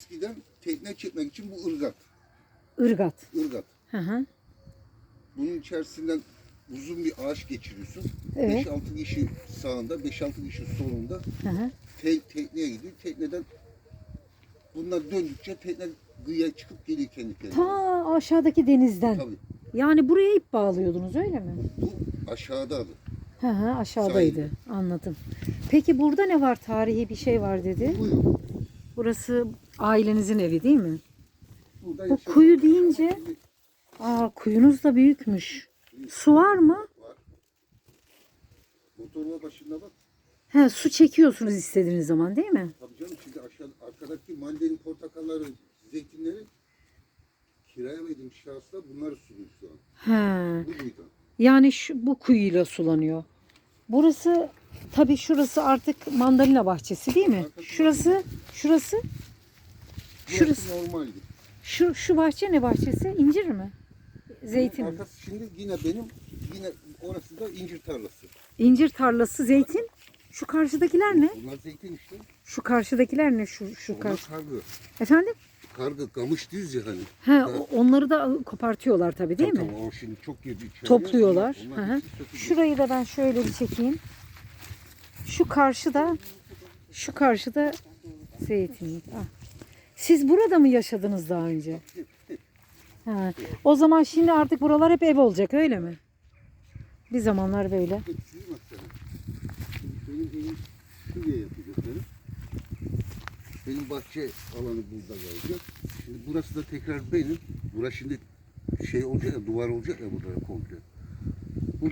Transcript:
Eskiden tekne çekmek için bu ırgat. Irgat. ırgat. Hı hı. Bunun içerisinden uzun bir ağaç geçiriyorsun. Evet. 5-6 kişi sağında, 5-6 kişi solunda. Hı hı. Te- tekneye gidiyor. Tekneden bunlar döndükçe tekne kıyıya çıkıp geliyor kendi kendine. Ta aşağıdaki denizden. Tabii. Yani buraya ip bağlıyordunuz öyle mi? Bu aşağıda adı. Hı hı aşağıdaydı. Anladım. Peki burada ne var? Tarihi bir şey var dedi. Kuyu. Burası ailenizin evi değil mi? Burada Bu kuyu deyince aa kuyunuz da büyükmüş. Su var mı? var. Motorun başında bak. He su çekiyorsunuz istediğiniz zaman değil mi? Tabii canım şimdi aşağı arkadaki mandalin portakalları, zeytinleri kiraya verdiğim şahıslar bunları sunuyor şu an. He. Bu kuyudan. Yani şu, bu kuyuyla sulanıyor. Burası tabii şurası artık mandalina bahçesi değil mi? Şurası şurası Şurası. Normaldi. şu şu bahçe ne bahçesi? İncir mi? Zeytin. mi? Arkası şimdi yine benim, yine orası da incir tarlası. İncir tarlası, zeytin. Şu karşıdakiler ne? Bunlar zeytin işte. Şu karşıdakiler ne? Şu şu Onlar karşı. kargı. Efendim? Kargı, kamış düz ya hani. He, o- onları da kopartıyorlar tabii değil mi? o şimdi çok girdi içeriye. Topluyorlar. Onlar Hı hı. hepsi. Şurayı da ben şöyle bir çekeyim. Şu karşıda şu karşıda zeytinlik. Ah. Siz burada mı yaşadınız daha önce? Ha. O zaman şimdi artık buralar hep ev olacak öyle mi? Bir zamanlar böyle. Benim bahçe alanı burada kalacak. Şimdi burası da tekrar benim. Burası şimdi şey olacak ya, duvar olacak ya burada komple.